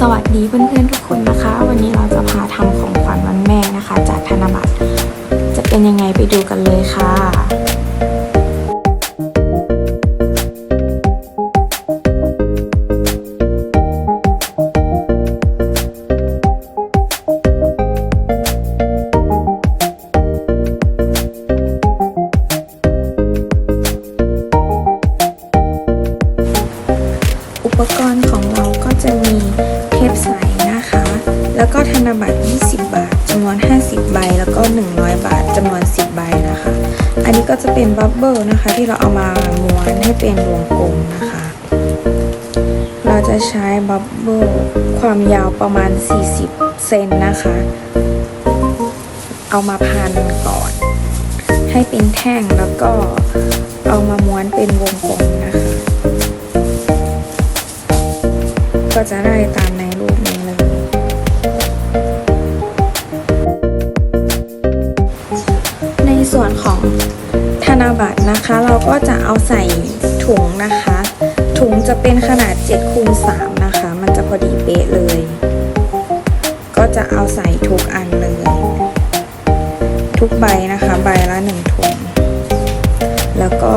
สวัสดีเพื่อนๆทุกคนนะคะ วันนี้เราจะพาทำของขวัญวันแม่นะคะ จากธนบัตรจะเป็นยังไงไปดูกันเลยค่ะ ที่เราเอามาม้วนให้เป็นวงกลมนะคะ เราจะใช้บับเบิ้ลความยาวประมาณ 40 เซนนะคะ เอามาพันก่อน ให้เป็นแท่งแล้วก็เอามาม้วนเป็นวงกลมนะคะ ก็จะได้ตามใน นะคะ เราก็จะเอาใส่ถุงนะคะ ถุงจะเป็นขนาด7คูณ3นะคะ มันจะพอดีเป๊ะเลย ก็จะเอาใส่ทุกอันเลย ทุกใบนะคะ ใบละหนึ่งถุง แล้วก็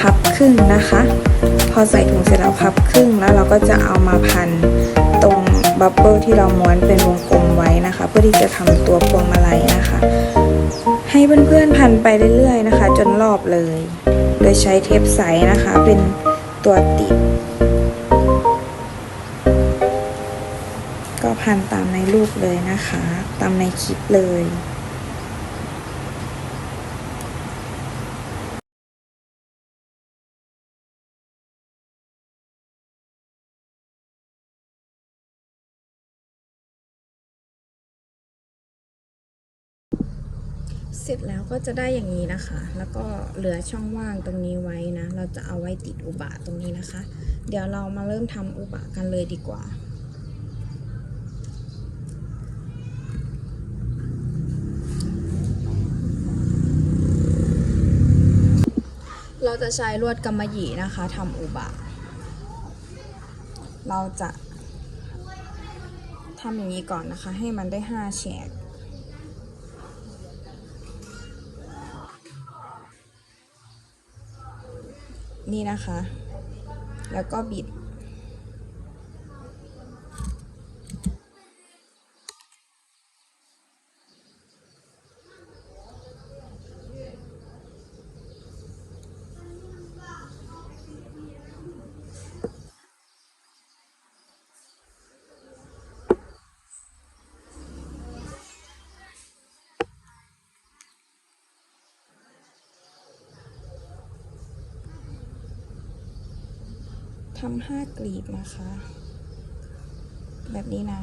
พับครึ่งนะคะ พอใส่ถุงเสร็จแล้วพับครึ่งแล้วเราก็จะเอามาพันตรงบับเบิลที่เราม้วนเป็นวงกลมไว้นะคะ เพื่อที่จะทำตัวพวงมาลัยนะคะ ให้เพื่อนๆพันไปเรื่อยๆนะคะ จนรอบเลย โดยใช้เทปใสนะคะ เป็นตัวติด ก็พันตามในรูปเลยนะคะ ตามในคลิปเลย เสร็จแล้วก็จะได้อย่างนี้นะคะ แล้วก็เหลือช่องว่างตรงนี้ไว้นะ เราจะเอาไว้ติดอุบะตรงนี้นะคะ เดี๋ยวเรามาเริ่มทำอุบะกันเลยดีกว่าเราจะใช้ลวดกำมะหยี่นะคะทำอุบะ เราจะทำอย่างนี้ก่อนนะคะ ให้มันได้ 5 แฉก นี่นะคะ แล้วก็บิด ทำห้ากลีบนะคะ แบบนี้นะ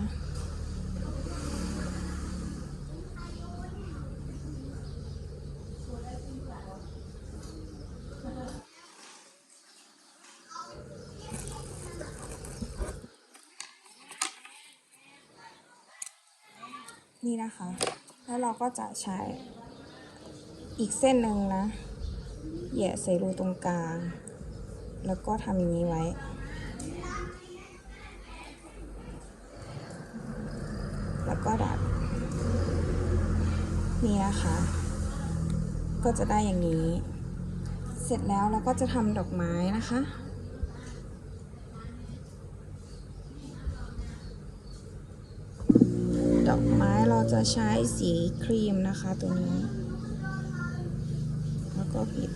นี่นะคะ แล้วเราก็จะใช้อีกเส้นหนึ่งนะแย่ใส่รูตรงกลาง แล้วก็ทำอย่างนี้ไว้ แล้วก็ดัด นี่นะคะ ก็จะได้อย่างนี้ เสร็จแล้วเราก็จะทำดอกไม้นะคะดอกไม้เราจะใช้สีครีมนะคะตัวนี้ แล้วก็ปิด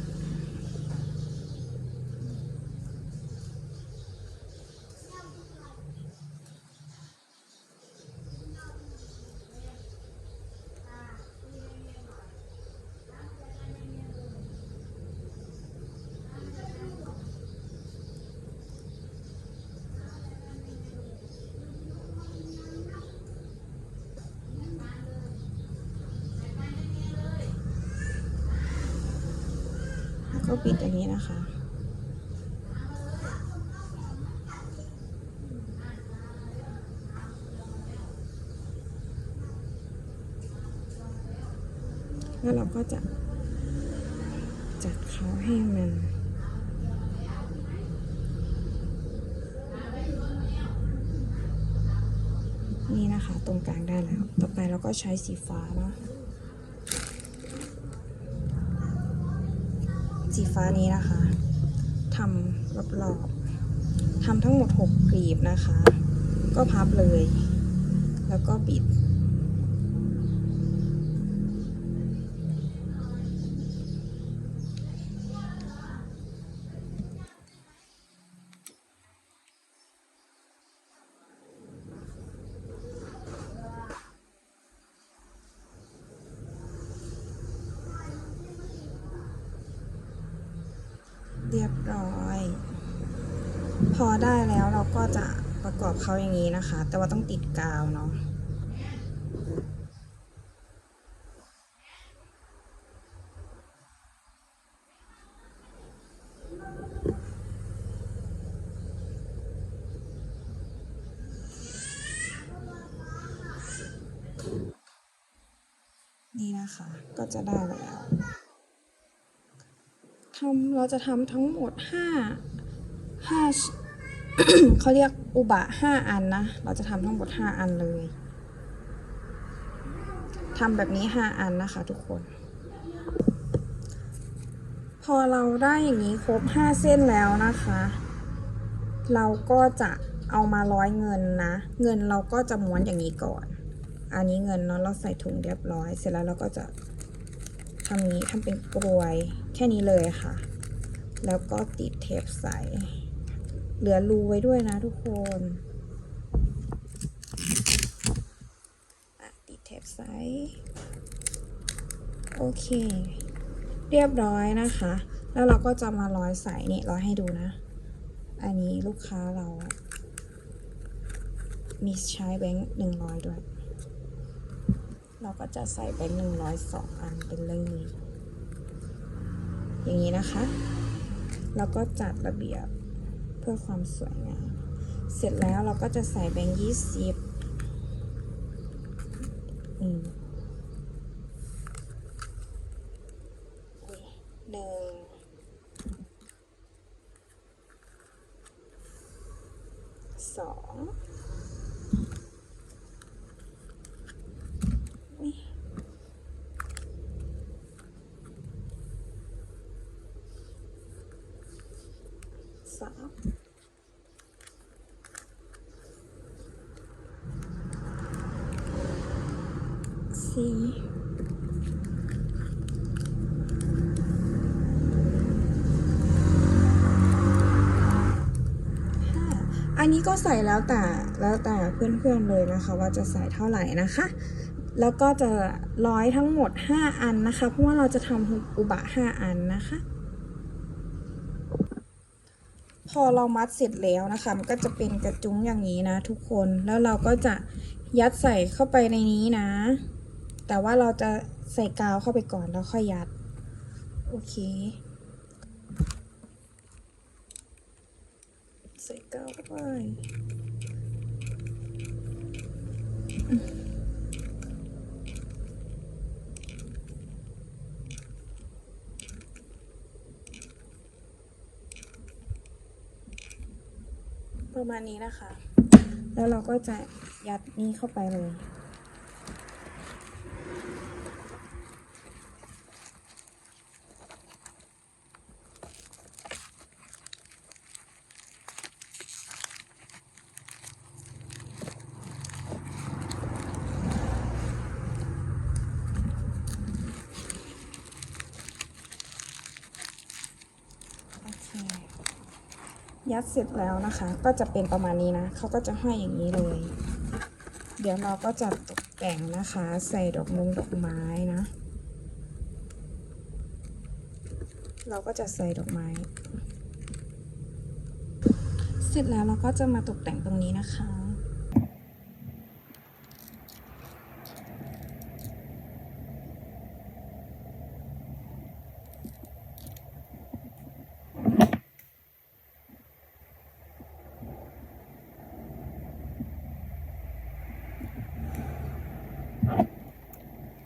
ก็ปิดอย่างนี้นะคะ แล้วเราก็จะจัดเขาให้มันนี่นะคะ ตรงกลางได้แล้ว ต่อไปเราก็ใช้สีฟ้าเนาะ ฟ้านี้นะคะทำรอบๆทำทั้งหมด 6กลีบนะคะ ก็พับเลย แล้วก็บิด เรียบร้อย พอได้แล้วเราก็จะประกอบเขาอย่างนี้นะคะ แต่ว่าต้องติดกาวเนาะนี่นะคะ ก็จะได้แล้วำเราจะทำทั้งหมดห้าห้าเขาเรียกอุบะห้าอันนะ เราจะทำทั้งหมดห้าอันเลยทำแบบนี้ห้าอันนะคะทุกคน พอเราได้อย่างนี้ครบห้าเส้นแล้วนะคะ เราก็จะเอามาร้อยเงินนะ เงินเราก็จะม้วนอย่างนี้ก่อน อันนี้เงินเนาะเราใส่ถุงเรียบร้อย เสร็จแล้วเราก็จะ ทำนี้ทำเป็นกรวยแค่นี้เลยค่ะ แล้วก็ติดเทปใส เหลือรูไว้ด้วยนะทุกคนติดเทปใส โอเค เรียบร้อยนะคะ แล้วเราก็จะมาร้อยใส่นี่ร้อยให้ดูนะ อันนี้ลูกค้าเรา มีใช้แบงค์หนึ่งร้อยด้วย เราก็จะใส่แบงค์หนึ่งร้อยสองอันเป็นเลย อย่างนี้นะคะ แล้วก็จัดระเบียบเพื่อความสวยงาม เสร็จแล้วเราก็จะใส่แบงค์ยี่สิบหนึ่งสองอุ๊ยสาม สี่ห้าอันนี้ก็ใส่แล้วแต่แล้วแต่เพื่อนๆเลยนะคะ ว่าจะใส่เท่าไหร่นะคะ แล้วก็จะร้อยทั้งหมด 5 อันนะคะ เพราะว่าเราจะทำอุบะ 5 อันนะคะ พอเรามัดเสร็จแล้วนะคะ มันก็จะเป็นกระจุ้งอย่างนี้นะทุกคนแล้วเราก็จะยัดใส่เข้าไปในนี้นะ แต่ว่าเราจะใส่กาวเข้าไปก่อนแล้วค่อยยัด โอเค ใส่กาวเข้าไปประมาณนี้นะคะ แล้วเราก็จะยัดนี้เข้าไปเลย ยัดเสร็จแล้วนะคะ ก็จะเป็นประมาณนี้นะเขาก็จะห้อยอย่างนี้เลย เดี๋ยวเราก็จะตกแต่งนะคะ ใส่ดอกมงดอกไม้นะ เราก็จะใส่ดอกไม้ เสร็จแล้วเราก็จะมาตกแต่งตรงนี้นะคะ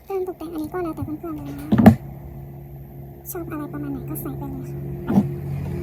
เตกแต่งอันนี้ก็แล้วแต่เพื่อนๆเลยนะชอบอะไรประมาณไหนก็ใส่ไปเลยค่ะ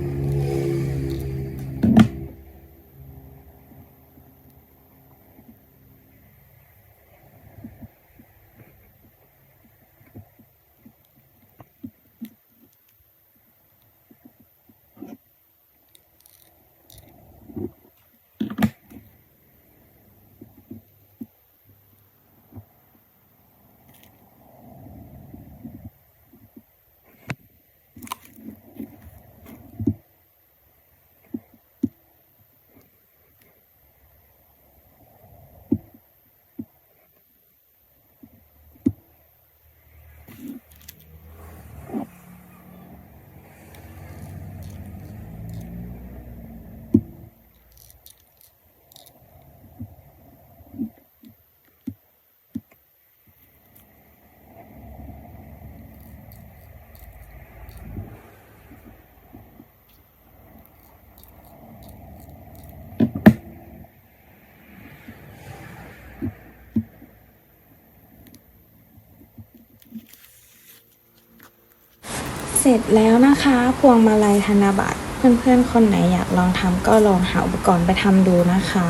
ร็จแล้วนะคะ พวงมาลัยธนบัตร เพื่อนๆ คนไหนอยากลองทำก็ลองหาอุปกรณ์ไปทำดูนะคะ